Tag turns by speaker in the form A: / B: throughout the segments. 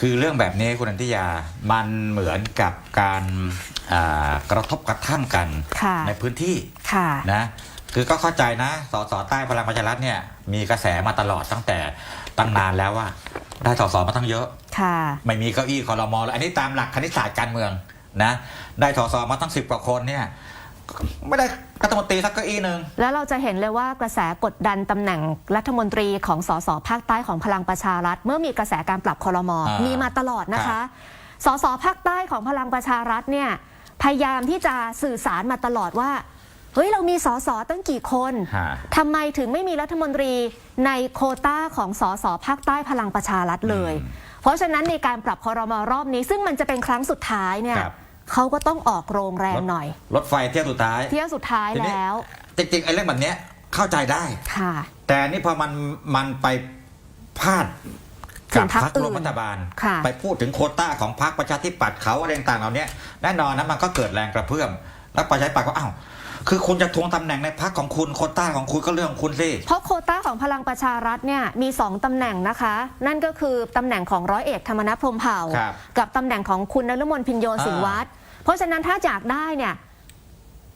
A: คือเรื่องแบบนี้คุณอันทิยามันเหมือนกับการอ่ากระทบกระทั่งกัน
B: ค่ะ
A: ในพื้นที่
B: ค่ะ
A: นะคือก็เข้าใจนะสสใต้พลังประชารัฐเนี่ยมีกระแสมาตลอดตั้งแต่ตั้งนานแล้วว่า ได้สสมาตั้งเยอะ
B: ค่ะ
A: ไม่มีเก้าอี้คอรมอแล้วอันนี้ตามหลักคณิตศาสตร์การเมืองนะได้สสมาตั้งสิบกว่าคนเนี่ย ไม่ได้รัฐมนตรีสักเก้าอี้หนึ่ง
B: แล้วเราจะเห็นเลยว่ากระแสกดดันตำแหน่งรัฐมนตรีของสสภาคใต้ของพลังประชารัฐ เมื่อมีกระแสการปรับคอรมอ
A: อ่ามี
B: มีมาตลอดนะ
A: ครั
B: คะ
A: บ
B: สสภาคใต้ของพลังประชารัฐเนี่ยพยายามที่จะสื่อสารมาตลอดว่าเฮ้ยเรามีสสตั้งกี่คน
A: ฮะ
B: ทำไมถึงไม่มีรัฐมนตรีในโควต้าของสสภาคใต้พลังประชารัฐเลย เพราะฉะนั้นในการปรับคอรมอรอบนี้ ซึ่งมันจะเป็นครั้งสุดท้ายเนี่ย
A: ครับ
B: เขาก็ต้องออกโรงแรงหน่อย
A: รถไฟเที่ยวสุดท้าย
B: เที่ยวสุดท้าย
A: ทีนี้
B: แล้ว
A: จริงๆไอ้เรื่องแบบเนี้ยเข้าใจได้
B: ค่ะ
A: แต่นี่พอมันมันไปพาด
B: ถึ
A: กับ
B: งพรรค
A: พรรคร่วม
B: อื่น
A: รัฐบาล
B: ค่ะ
A: ไปพูดถึงโควต้าของพรรคประชาธิปัตย์เขาอะไรต่างๆเหล่านี้แน่นอนนะมันก็เกิดแรงกระเพื่อม แล้วประชาธิปัตย์ก็อ้าว คือคุณจะทวงตำแหน่งในพรรคของคุณโควต้าของคุณก็เรื่องของคุณสิ
B: เพราะโควต้าของพลังประชารัฐเนี่ยมีสองตำแหน่งนะคะ นั่นก็คือตำแหน่งของร้อยเอกธรรมนัฐพรหมเผ่า
A: ครับ
B: กับตำแหน่งของคุณนฤมลพินโยสินวัตรเพราะฉะนั้นถ้าอยากได้เนี่ย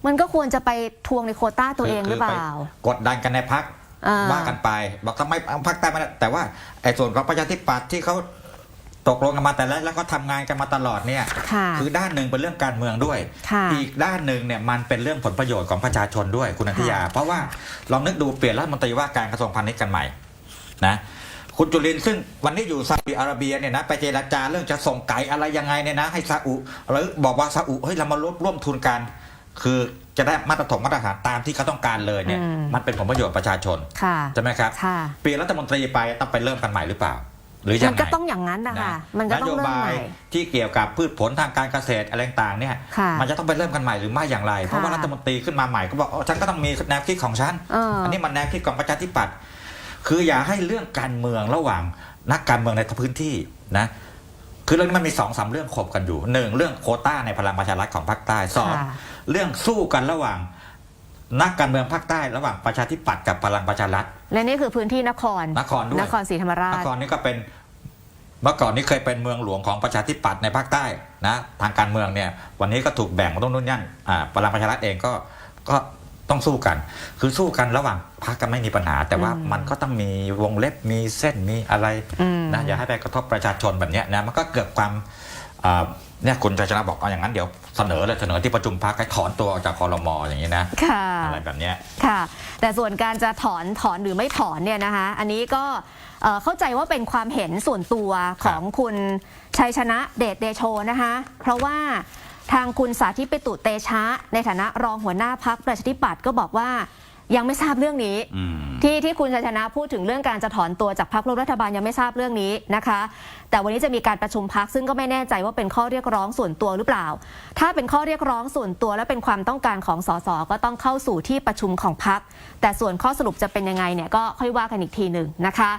B: มันก็ควรจะไปทวงในโควต้าตัวเองหรือเปล่า
A: คืไปกดดันกันในพรรค
B: อ่า
A: ว่ากันไป บอกทำไมพรรคใต้ไม่ได้แต่ว่าไอ้ส่วนของประชาธิปัตย์ที่เขา ตกลงกันมาแต่แรกแล้วก็ทำงานกันมาตลอดเนี่ย
B: ค่ะ
A: คือด้านหนึ่งเป็นเรื่องการเมืองด้วย
B: ค่ะ
A: อีกด้านหนึ่งเนี่ยมันเป็นเรื่องผลประโยชน์ของประชาชนด้วยคุณอธิยา
B: ค่ะ
A: เพราะว่าลองนึกดูเปลี่ยนรัฐมนตรีว่าการกระทรวงพาณิชย์กันใหม่นะคุณจุลินทร์ซึ่งวันนี้อยู่ซาอุดิอาระเบียเนี่ยนะไปเจรจาเรื่องจะส่งไก่อะไรยังไงเนี่ยนะให้ซาอุหรือบอกว่าซาอุเฮ้ยเรามาร่วมร่วมทุนกัน คือจะได้มาตรฐานมาตรฐานตามที่เขาต้องการเลยเนี่ย
B: อืม
A: มันเป็นผลประโยชน์ประชาชน
B: ค่ะ
A: ใช่ไหมครับ
B: ค่ะ
A: เปลี่ยนรัฐมนตรีไปต้องไปเริ่มกันใหม่หรือเปล่า หรือยั
B: มั
A: ง
B: น
A: ไง
B: ก็ต้องอย่างนั้นนะคะมันก็
A: น
B: ต้อ
A: โย
B: งเริ่ม
A: บา
B: ให
A: ย
B: ม่
A: ที่เกี่ยวกับพืชผลทางการเกษตรอะไรต่างๆเนี่ย
B: ค่ะ
A: มันจะต้องไปเริ่มกันใหม่หรือไม่อย่างไร เพราะว่า
B: ค่ะ
A: รัฐมนตรีขึ้นมาใหม่ก็บอกอ๋อฉันก็ต้องมีแนวคิดของฉัน
B: เอออั
A: นนี้มันแนวคิดของประชาธิปัตย์คืออย่าให้เรื่องการเมืองระหว่างนักการเมืองในพื้นที่นะคือเรื่องนี้มันมีสองสามเรื่องขบกันอยู่หนึ่งเรื่องโควต้าในพลังประชารัฐของภาคใต้สอง
B: ค่ะ
A: เรื่องสู้กันระหว่าง นักการเมืองภาคใต้ระหว่างประชาธิปัตย์กับพลังประชารัฐ
B: และนี่คือพื้นที่นคร
A: นครด้วย
B: นครศรีธรรมราช
A: เมื่อก่อนนี้ก็เป็นเมื่อก่อนนี้เคยเป็นเมืองหลวงของประชาธิปัตย์ในภาคใต้นะทางการเมืองเนี่ยวันนี้ก็ถูกแบ่งมาตรงนู้นนั่นอ่าพลังประชารัฐเองก็ก็ต้องสู้กัน คือสู้กันระหว่างพรรคกันไม่มีปัญหา แต่ว่า
B: อืม
A: มันก็ต้องมีวงเล็บมีเส้นมีอะไร
B: อืม
A: นะอย่าให้ไปกระทบประชาชนแบบเนี้ยนะมันก็เกิดความอ่า เนี่ยคุณชัยชนะบอกเอาอย่างนั้นเดี๋ยวเสนอเลยเสนอที่ประชุมพรรคให้ถอนตัวออกจากคอรมออย่างนี้นะ
B: ค่ะ
A: อะไรแบบเนี้ย
B: ค่ะ แต่ส่วนการจะถอนถอนหรือไม่ถอนเนี่ยนะคะ อันนี้ก็เอ่อเข้าใจว่าเป็นความเห็นส่วนตัวของคุณชัยชนะเดชเดโชนะคะ เพราะว่าทางคุณสาธิตปิตุเตชะ ในฐานะรองหัวหน้าพักประชาธิปัตย์ก็บอกว่า ยังไม่ทราบเรื่องนี้
A: อืม
B: ที่ที่คุณชัยชนะพูดถึงเรื่องการจะถอนตัวจากพรรคร่วมรัฐบาลยังไม่ทราบเรื่องนี้นะคะ แต่วันนี้จะมีการประชุมพักซึ่งก็ไม่แน่ใจว่าเป็นข้อเรียกร้องส่วนตัวหรือเปล่า ถ้าเป็นข้อเรียกร้องส่วนตัวและเป็นความต้องการของสสก็ต้องเข้าสู่ที่ประชุมของพักแต่ส่วนข้อสรุปจะเป็นยังไงเนี่ยก็ค่อยว่ากันอีกทีหนึ่งนะคะ